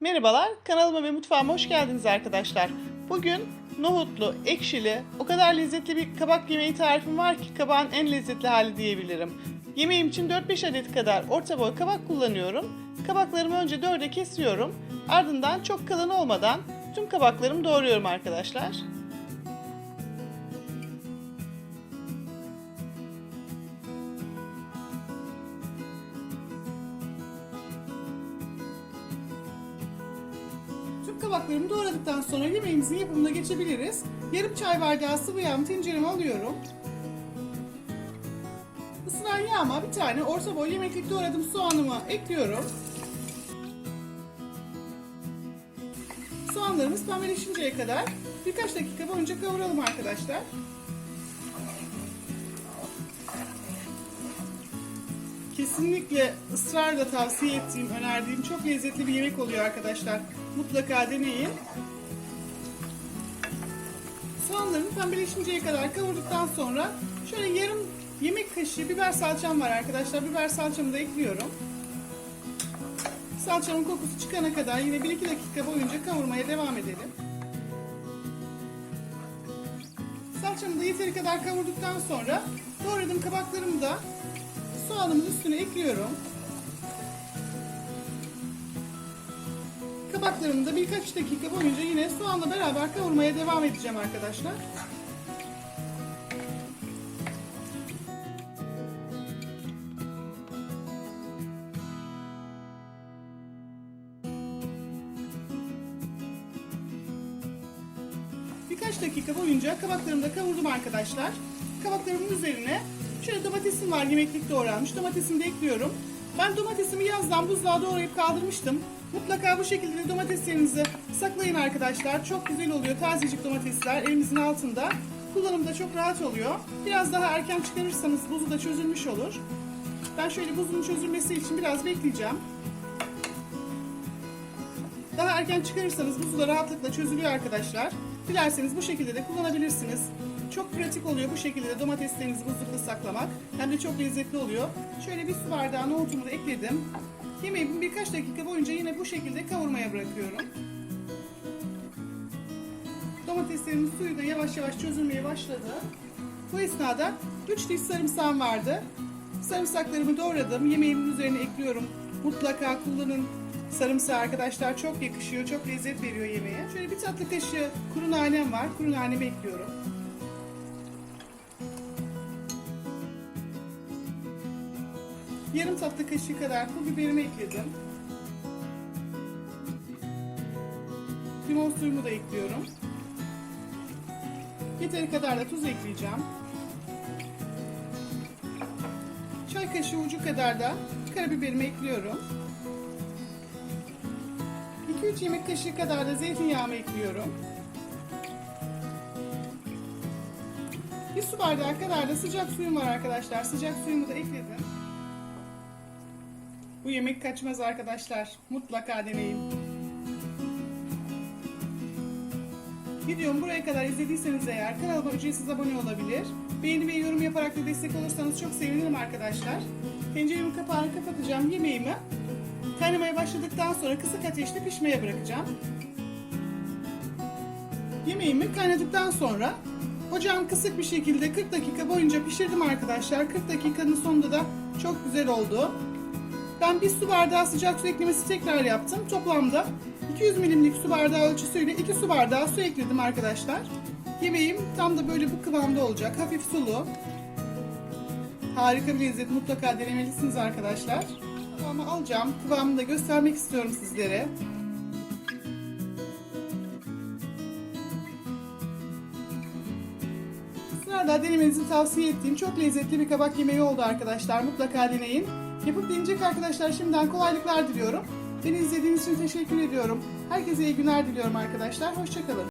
Merhabalar, kanalıma ve mutfağıma hoş geldiniz arkadaşlar. Bugün nohutlu, ekşili, o kadar lezzetli bir kabak yemeği tarifim var ki kabağın en lezzetli hali diyebilirim. Yemeğim için 4-5 adet kadar orta boy kabak kullanıyorum. Kabaklarımı önce dörde kesiyorum. Ardından çok kalın olmadan tüm kabaklarımı doğruyorum arkadaşlar. Kabaklarımı doğradıktan sonra yemeğimizin yapımına geçebiliriz. Yarım çay bardağı sıvı yağımı tencereme alıyorum. Isınan yağıma bir tane orta boy yemeklik doğradığım soğanımı ekliyorum. Soğanlarımız pembeleşinceye kadar birkaç dakika boyunca kavuralım arkadaşlar. Kesinlikle ısrarla tavsiye ettiğim, önerdiğim çok lezzetli bir yemek oluyor arkadaşlar. Mutlaka deneyin. Soğanlarını pembeleşinceye kadar kavurduktan sonra şöyle yarım yemek kaşığı biber salçam var arkadaşlar. Biber salçamı da ekliyorum. Salçanın kokusu çıkana kadar yine 1-2 dakika boyunca kavurmaya devam edelim. Salçamı da yeteri kadar kavurduktan sonra doğradığım kabaklarımı da soğanımın üstüne ekliyorum. Kabaklarımı da birkaç dakika boyunca yine soğanla beraber kavurmaya devam edeceğim arkadaşlar. Birkaç dakika boyunca kabaklarımı da kavurdum arkadaşlar. Kabaklarımın üzerine şöyle domatesim var yemeklik doğranmış. Domatesimi de ekliyorum. Ben domatesimi yazdan buzluğa doğrayıp kaldırmıştım. Mutlaka bu şekilde de domateslerinizi saklayın arkadaşlar. Çok güzel oluyor tazecik domatesler elimizin altında. Kullanımda çok rahat oluyor. Biraz daha erken çıkarırsanız buzu da çözülmüş olur. Ben şöyle buzun çözülmesi için biraz bekleyeceğim. Daha erken çıkarırsanız buzu da rahatlıkla çözülüyor arkadaşlar. Dilerseniz bu şekilde de kullanabilirsiniz. Çok pratik oluyor bu şekilde de domateslerinizi buzlukta saklamak. Hem de çok lezzetli oluyor. Şöyle bir su bardağı nohutumu da ekledim. Yemeğimi birkaç dakika boyunca yine bu şekilde kavurmaya bırakıyorum. Domateslerimin suyu da yavaş yavaş çözülmeye başladı. Bu esnada 3 diş sarımsağım vardı. Sarımsaklarımı doğradım. Yemeğimin üzerine ekliyorum. Mutlaka kullanın. Sarımsağı arkadaşlar çok yakışıyor. Çok lezzet veriyor yemeğe. Şöyle bir tatlı kaşığı kuru nanem var. Kuru nanemi ekliyorum. Yarım tatlı kaşığı kadar pul biberimi ekledim. Limon suyumu da ekliyorum. Yeteri kadar da tuz ekleyeceğim. Çay kaşığı ucu kadar da karabiberimi ekliyorum. 2-3 yemek kaşığı kadar da zeytinyağımı ekliyorum. Bir su bardağı kadar da sıcak suyum var arkadaşlar. Sıcak suyumu da ekledim. Bu yemek kaçmaz arkadaşlar. Mutlaka deneyin. Videomu buraya kadar izlediyseniz eğer kanalıma ücretsiz abone olabilir. Beğeni ve yorum yaparak da destek olursanız çok sevinirim arkadaşlar. Tenceremin kapağını kapatacağım. Yemeğimi kaynamaya başladıktan sonra kısık ateşte pişmeye bırakacağım. Yemeğimi kaynadıktan sonra ocağım kısık bir şekilde 40 dakika boyunca pişirdim arkadaşlar. 40 dakikanın sonunda da çok güzel oldu. Ben bir su bardağı sıcak su eklemesi tekrar yaptım. Toplamda 200 milimlik su bardağı ölçüsüyle 2 su bardağı su ekledim arkadaşlar. Yemeğim tam da böyle bu kıvamda olacak. Hafif sulu. Harika bir lezzet. Mutlaka denemelisiniz arkadaşlar. Kıvamı alacağım. Kıvamını da göstermek istiyorum sizlere. Sırada denemenizi tavsiye ettiğim çok lezzetli bir kabak yemeği oldu arkadaşlar. Mutlaka deneyin. Yapıp deneyecek arkadaşlar şimdiden kolaylıklar diliyorum. Beni izlediğiniz için teşekkür ediyorum. Herkese iyi günler diliyorum arkadaşlar. Hoşçakalın.